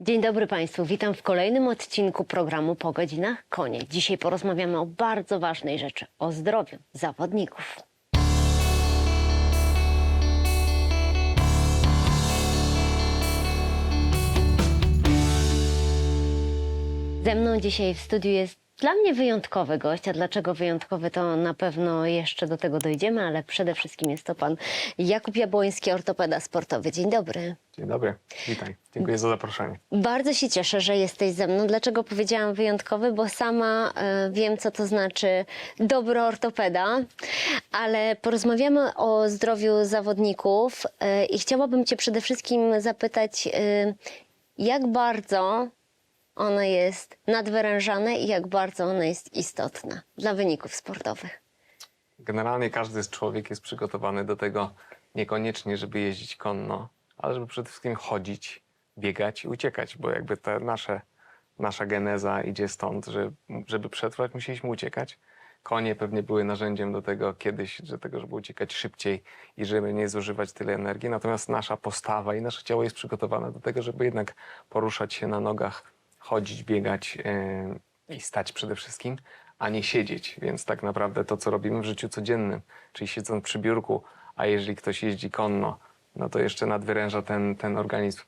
Dzień dobry Państwu, witam w kolejnym odcinku programu Po godzinach konie. Dzisiaj porozmawiamy o bardzo ważnej rzeczy, o zdrowiu zawodników. Ze mną dzisiaj w studiu jest dla mnie wyjątkowy gość, a dlaczego wyjątkowy to na pewno jeszcze do tego dojdziemy, ale przede wszystkim jest to pan Jakub Jabłoński, ortopeda sportowy. Dzień dobry. Dzień dobry, witaj. Dziękuję za zaproszenie. Bardzo się cieszę, że jesteś ze mną. Dlaczego powiedziałam wyjątkowy? Bo sama e, wiem, co to znaczy dobro ortopeda, ale porozmawiamy o zdrowiu zawodników e, i chciałabym Cię przede wszystkim zapytać, e, jak bardzo ono jest nadwyrężane i jak bardzo ono jest istotne dla wyników sportowych. Generalnie każdy człowiek jest przygotowany do tego niekoniecznie, żeby jeździć konno, ale żeby przede wszystkim chodzić, biegać i uciekać, bo jakby ta nasze, nasza geneza idzie stąd, że żeby przetrwać musieliśmy uciekać. Konie pewnie były narzędziem do tego kiedyś, do tego, żeby uciekać szybciej i żeby nie zużywać tyle energii. Natomiast nasza postawa i nasze ciało jest przygotowane do tego, żeby jednak poruszać się na nogach, chodzić, biegać yy, i stać przede wszystkim, a nie siedzieć. Więc tak naprawdę to, co robimy w życiu codziennym, czyli siedząc przy biurku, a jeżeli ktoś jeździ konno, no to jeszcze nadwyręża ten, ten organizm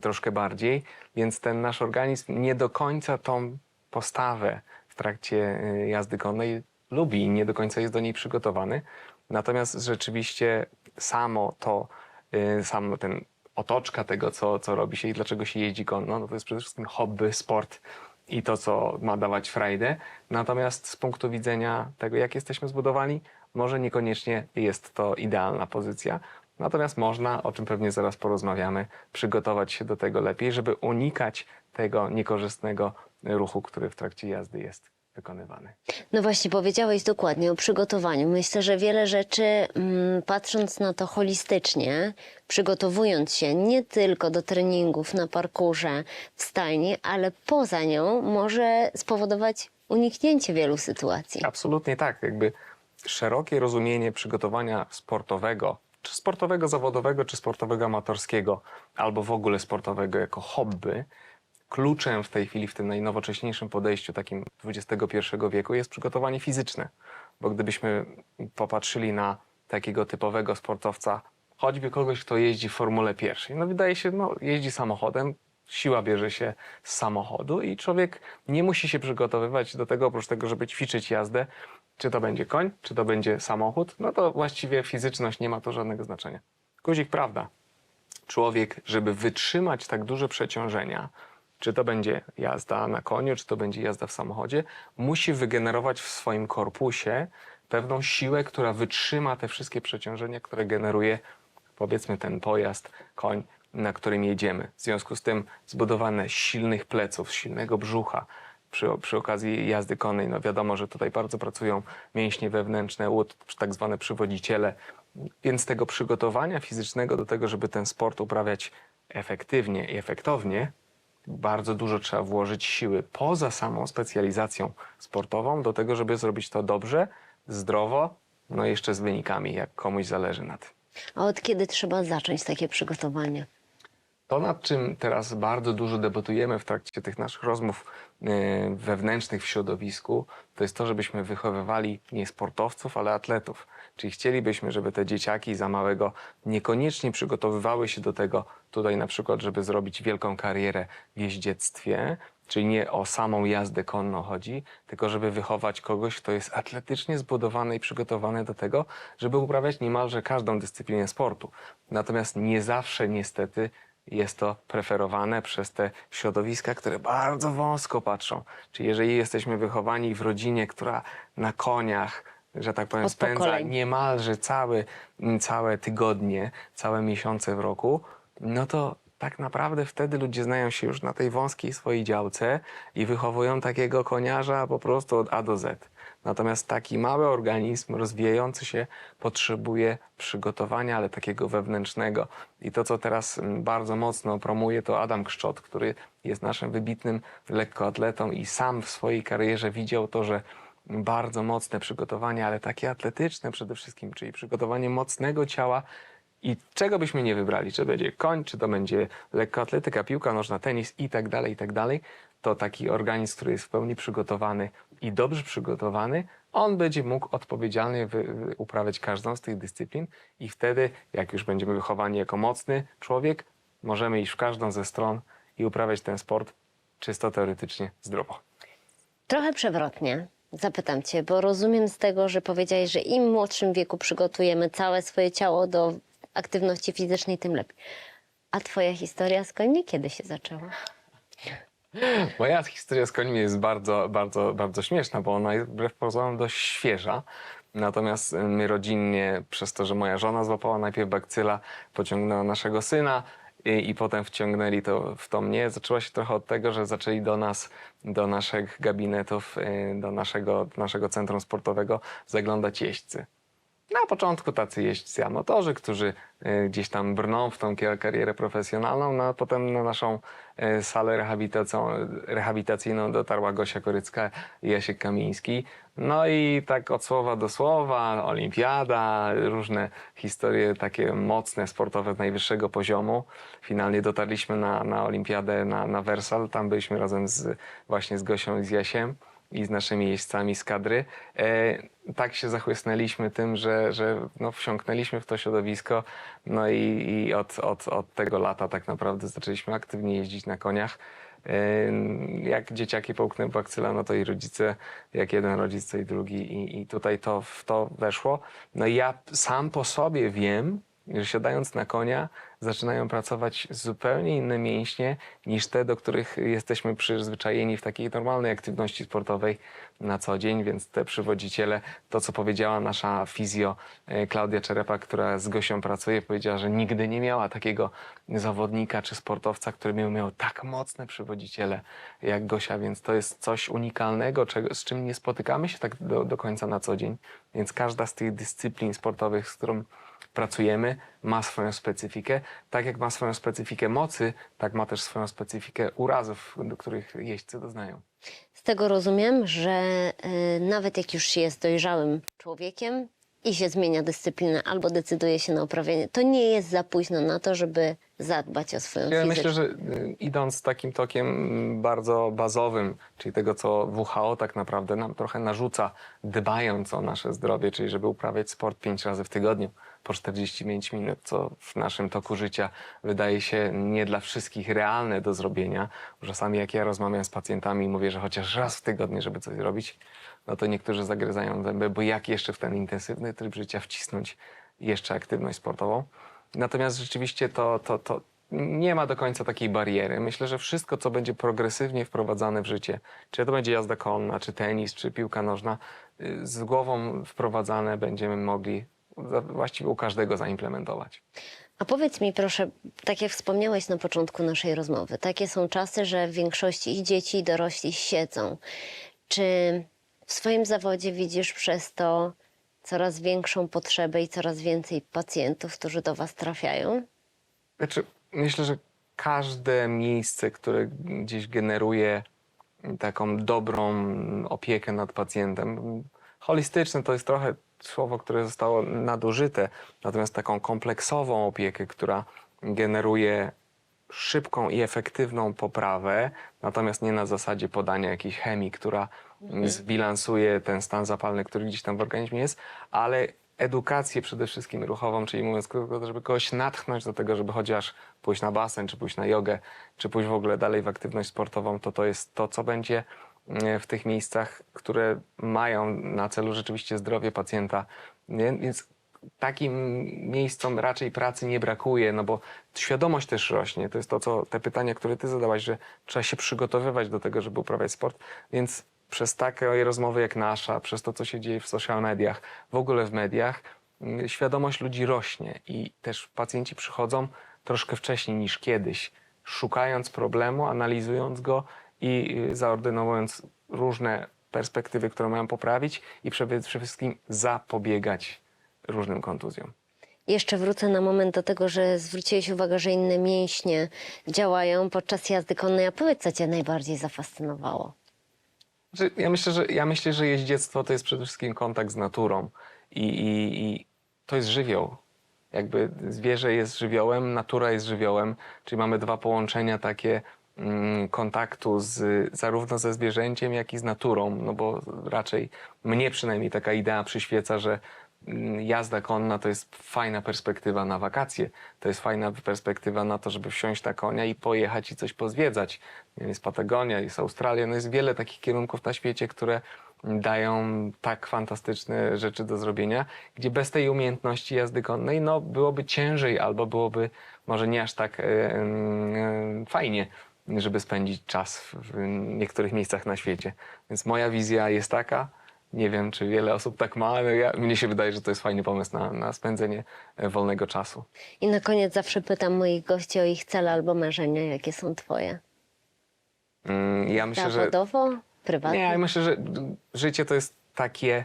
troszkę bardziej, więc ten nasz organizm nie do końca tą postawę w trakcie y, jazdy konnej lubi i nie do końca jest do niej przygotowany. Natomiast rzeczywiście samo to, y, sam ten otoczka tego, co, co robi się i dlaczego się jeździ konno, no to jest przede wszystkim hobby, sport i to, co ma dawać frajdę. Natomiast z punktu widzenia tego, jak jesteśmy zbudowani, może niekoniecznie jest to idealna pozycja. Natomiast można, o czym pewnie zaraz porozmawiamy, przygotować się do tego lepiej, żeby unikać tego niekorzystnego ruchu, który w trakcie jazdy jest wykonywany. No właśnie, powiedziałeś dokładnie o przygotowaniu. Myślę, że wiele rzeczy, mm, patrząc na to holistycznie, przygotowując się nie tylko do treningów na parkurze w stajni, ale poza nią, może spowodować uniknięcie wielu sytuacji. Absolutnie tak. Jakby szerokie rozumienie przygotowania sportowego, czy sportowego zawodowego, czy sportowego amatorskiego, albo w ogóle sportowego jako hobby, kluczem w tej chwili, w tym najnowocześniejszym podejściu takim XXI wieku jest przygotowanie fizyczne. Bo gdybyśmy popatrzyli na takiego typowego sportowca, choćby kogoś, kto jeździ w Formule pierwszej, no wydaje się, no jeździ samochodem, siła bierze się z samochodu i człowiek nie musi się przygotowywać do tego, oprócz tego, żeby ćwiczyć jazdę, czy to będzie koń, czy to będzie samochód, no to właściwie fizyczność nie ma to żadnego znaczenia. Guzik, prawda, człowiek, żeby wytrzymać tak duże przeciążenia, czy to będzie jazda na koniu, czy to będzie jazda w samochodzie, musi wygenerować w swoim korpusie pewną siłę, która wytrzyma te wszystkie przeciążenia, które generuje powiedzmy ten pojazd, koń, na którym jedziemy. W związku z tym zbudowane silnych pleców, silnego brzucha, przy, przy okazji jazdy konnej, no wiadomo, że tutaj bardzo pracują mięśnie wewnętrzne, łód, tak zwane przywodziciele, więc tego przygotowania fizycznego do tego, żeby ten sport uprawiać efektywnie i efektownie, bardzo dużo trzeba włożyć siły poza samą specjalizacją sportową do tego, żeby zrobić to dobrze, zdrowo, no i jeszcze z wynikami, jak komuś zależy na tym. A od kiedy trzeba zacząć takie przygotowanie? To, nad czym teraz bardzo dużo debatujemy w trakcie tych naszych rozmów e, wewnętrznych w środowisku, to jest to, żebyśmy wychowywali nie sportowców, ale atletów. Czyli chcielibyśmy, żeby te dzieciaki za małego niekoniecznie przygotowywały się do tego, tutaj na przykład, żeby zrobić wielką karierę w jeździectwie, czyli nie o samą jazdę konno chodzi, tylko żeby wychować kogoś, kto jest atletycznie zbudowany i przygotowany do tego, żeby uprawiać niemalże każdą dyscyplinę sportu. Natomiast nie zawsze niestety jest to preferowane przez te środowiska, które bardzo wąsko patrzą. Czyli jeżeli jesteśmy wychowani w rodzinie, która na koniach, że tak powiem, Od spędza pokoleń. niemalże cały, całe tygodnie, całe miesiące w roku, no to tak naprawdę wtedy ludzie znają się już na tej wąskiej swojej działce i wychowują takiego koniarza po prostu od A do Z. Natomiast taki mały organizm rozwijający się potrzebuje przygotowania, ale takiego wewnętrznego. I to, co teraz mm, bardzo mocno promuje, to Adam Kszczot, który jest naszym wybitnym lekkoatletą i sam w swojej karierze widział to, że bardzo mocne przygotowanie, ale takie atletyczne przede wszystkim, czyli przygotowanie mocnego ciała. I czego byśmy nie wybrali, czy będzie koń, czy to będzie lekkoatletyka, piłka nożna, tenis i tak dalej, i tak dalej, to taki organizm, który jest w pełni przygotowany i dobrze przygotowany, on będzie mógł odpowiedzialnie uprawiać każdą z tych dyscyplin i wtedy, jak już będziemy wychowani jako mocny człowiek, możemy iść w każdą ze stron i uprawiać ten sport czysto teoretycznie zdrowo. Trochę przewrotnie. Zapytam cię, bo rozumiem z tego, że powiedziałeś, że im młodszym wieku przygotujemy całe swoje ciało do aktywności fizycznej, tym lepiej. A twoja historia z końmi kiedy się zaczęła? Moja historia z końmi jest bardzo, bardzo, bardzo śmieszna, bo ona jest wbrew pozorom dość świeża. Natomiast y, my rodzinnie, przez to, że moja żona złapała najpierw bakcyla, pociągnęła naszego syna i, i potem wciągnęli to w to mnie. Zaczęła się trochę od tego, że zaczęli do nas, do naszych gabinetów, y, do naszego, do naszego centrum sportowego zaglądać jeźdźcy. Na początku tacy jeźdźcy amatorzy, którzy y, gdzieś tam brną w tą karierę profesjonalną, no a potem na naszą y, salę rehabilitacyjną dotarła Gosia Korycka i Jasiek Kamiński. No i tak od słowa do słowa, olimpiada, różne historie takie mocne, sportowe z najwyższego poziomu. Finalnie dotarliśmy na, na olimpiadę na, na Wersal, tam byliśmy razem z, właśnie z Gosią i z Jasiem i z naszymi jeźdźcami z kadry. E, tak się zachłysnęliśmy tym, że, że no, wsiąknęliśmy w to środowisko. No i, i od, od, od tego lata tak naprawdę zaczęliśmy aktywnie jeździć na koniach. E, jak dzieciaki połknęły bakcyla, no to i rodzice, jak jeden rodzic, to i drugi. I, I tutaj to w to weszło. No i ja sam po sobie wiem, że siadając na konia zaczynają pracować zupełnie inne mięśnie niż te, do których jesteśmy przyzwyczajeni w takiej normalnej aktywności sportowej na co dzień, więc te przywodziciele, to co powiedziała nasza fizjo e, Klaudia Czerepa, która z Gosią pracuje, powiedziała, że nigdy nie miała takiego zawodnika czy sportowca, który miał, miał tak mocne przywodziciele jak Gosia, więc to jest coś unikalnego, czego, z czym nie spotykamy się tak do, do końca na co dzień, więc każda z tych dyscyplin sportowych, z którą pracujemy, ma swoją specyfikę. Tak jak ma swoją specyfikę mocy, tak ma też swoją specyfikę urazów, do których jeźdźcy doznają. Z tego rozumiem, że y, nawet jak już się jest dojrzałym człowiekiem i się zmienia dyscyplinę albo decyduje się na uprawianie, to nie jest za późno na to, żeby zadbać o swoją Ja fizyczność. myślę, że y, idąc takim tokiem bardzo bazowym, czyli tego, co WHO tak naprawdę nam trochę narzuca, dbając o nasze zdrowie, czyli żeby uprawiać sport pięć razy w tygodniu po 45 minut, co w naszym toku życia wydaje się nie dla wszystkich realne do zrobienia. Czasami jak ja rozmawiam z pacjentami i mówię, że chociaż raz w tygodniu, żeby coś zrobić, no to niektórzy zagryzają zęby, bo jak jeszcze w ten intensywny tryb życia wcisnąć jeszcze aktywność sportową. Natomiast rzeczywiście to, to, to nie ma do końca takiej bariery. Myślę, że wszystko, co będzie progresywnie wprowadzane w życie, czy to będzie jazda konna, czy tenis, czy piłka nożna, y, z głową wprowadzane będziemy mogli właściwie u każdego zaimplementować. A powiedz mi proszę, tak jak wspomniałeś na początku naszej rozmowy, takie są czasy, że w większości i dzieci, i dorośli siedzą. Czy w swoim zawodzie widzisz przez to coraz większą potrzebę i coraz więcej pacjentów, którzy do Was trafiają? Znaczy, myślę, że każde miejsce, które gdzieś generuje taką dobrą opiekę nad pacjentem, holistyczne to jest trochę słowo, które zostało nadużyte, natomiast taką kompleksową opiekę, która generuje szybką i efektywną poprawę, natomiast nie na zasadzie podania jakiejś chemii, która zbilansuje ten stan zapalny, który gdzieś tam w organizmie jest, ale edukację przede wszystkim ruchową, czyli mówiąc krótko, żeby kogoś natchnąć do tego, żeby chociaż pójść na basen, czy pójść na jogę, czy pójść w ogóle dalej w aktywność sportową, to to jest to, co będzie w tych miejscach, które mają na celu rzeczywiście zdrowie pacjenta. Więc takim miejscom raczej pracy nie brakuje, no bo świadomość też rośnie. To jest to, co te pytania, które ty zadałaś, że trzeba się przygotowywać do tego, żeby uprawiać sport. Więc przez takie rozmowy jak nasza, przez to, co się dzieje w social mediach, w ogóle w mediach, mm, świadomość ludzi rośnie i też pacjenci przychodzą troszkę wcześniej niż kiedyś, szukając problemu, analizując go i y, zaordynowując różne perspektywy, które mają poprawić i przede wszystkim zapobiegać różnym kontuzjom. Jeszcze wrócę na moment do tego, że zwróciłeś uwagę, że inne mięśnie działają podczas jazdy konnej. A powiedz, co Cię najbardziej zafascynowało? Znaczy, ja, myślę, że, ja myślę, że jeździectwo to jest przede wszystkim kontakt z naturą i, i, i to jest żywioł. jakby zwierzę jest żywiołem, natura jest żywiołem, czyli mamy dwa połączenia takie kontaktu z, zarówno ze zwierzęciem, jak i z naturą, no bo raczej mnie przynajmniej taka idea przyświeca, że mm, jazda konna to jest fajna perspektywa na wakacje, to jest fajna perspektywa na to, żeby wsiąść na konia i pojechać i coś pozwiedzać. Jest Patagonia, jest Australia, no jest wiele takich kierunków na świecie, które dają tak fantastyczne rzeczy do zrobienia, gdzie bez tej umiejętności jazdy konnej no, byłoby ciężej albo byłoby może nie aż tak e, e, fajnie, żeby spędzić czas w, niektórych miejscach na świecie. Więc moja wizja jest taka, nie wiem czy wiele osób tak ma, ale ja, mnie się wydaje, że to jest fajny pomysł na, na spędzenie e, wolnego czasu. I na koniec zawsze pytam moich gości o ich cele albo marzenia, jakie są twoje. Mm, Ja myślę, że Zawodowo, prywatnie? Nie, ja myślę, że życie to jest takie,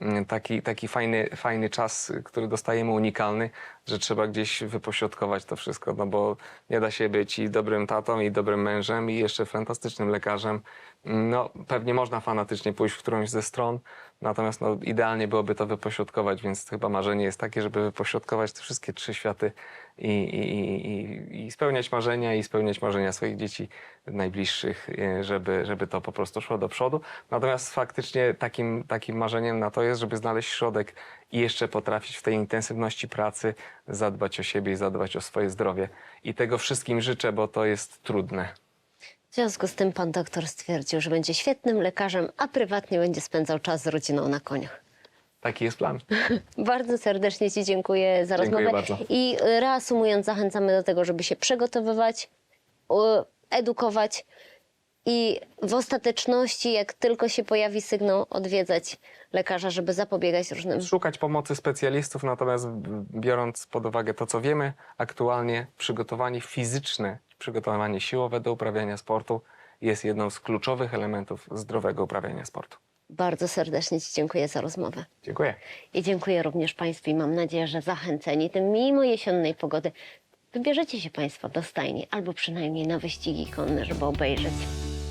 mm, taki, taki fajny, fajny czas, który dostajemy unikalny, że trzeba gdzieś wypośrodkować to wszystko, no bo nie da się być i dobrym tatą, i dobrym mężem, i jeszcze fantastycznym lekarzem. No, pewnie można fanatycznie pójść w którąś ze stron, natomiast no, idealnie byłoby to wypośrodkować, więc chyba marzenie jest takie, żeby wypośrodkować te wszystkie trzy światy i, i, i, i spełniać marzenia i spełniać marzenia swoich dzieci najbliższych, e, żeby, żeby to po prostu szło do przodu. Natomiast faktycznie takim, takim marzeniem na to jest, żeby znaleźć środek i jeszcze potrafić w tej intensywności pracy zadbać o siebie i zadbać o swoje zdrowie. I tego wszystkim życzę, bo to jest trudne. W związku z tym pan doktor stwierdził, że będzie świetnym lekarzem, a prywatnie będzie spędzał czas z rodziną na koniach. Taki jest plan. Bardzo serdecznie Ci dziękuję za Dziękuję rozmowę. bardzo. I reasumując, zachęcamy do tego, żeby się przygotowywać, u- edukować i w ostateczności, jak tylko się pojawi sygnał, odwiedzać lekarza, żeby zapobiegać różnym. Szukać pomocy specjalistów, natomiast biorąc pod uwagę to, co wiemy, aktualnie przygotowanie fizyczne, przygotowanie siłowe do uprawiania sportu jest jedną z kluczowych elementów zdrowego uprawiania sportu. Bardzo serdecznie Ci dziękuję za rozmowę. Dziękuję. I dziękuję również Państwu i mam nadzieję, że zachęceni tym mimo jesiennej pogody wybierzecie się Państwo do stajni albo przynajmniej na wyścigi konne, żeby obejrzeć.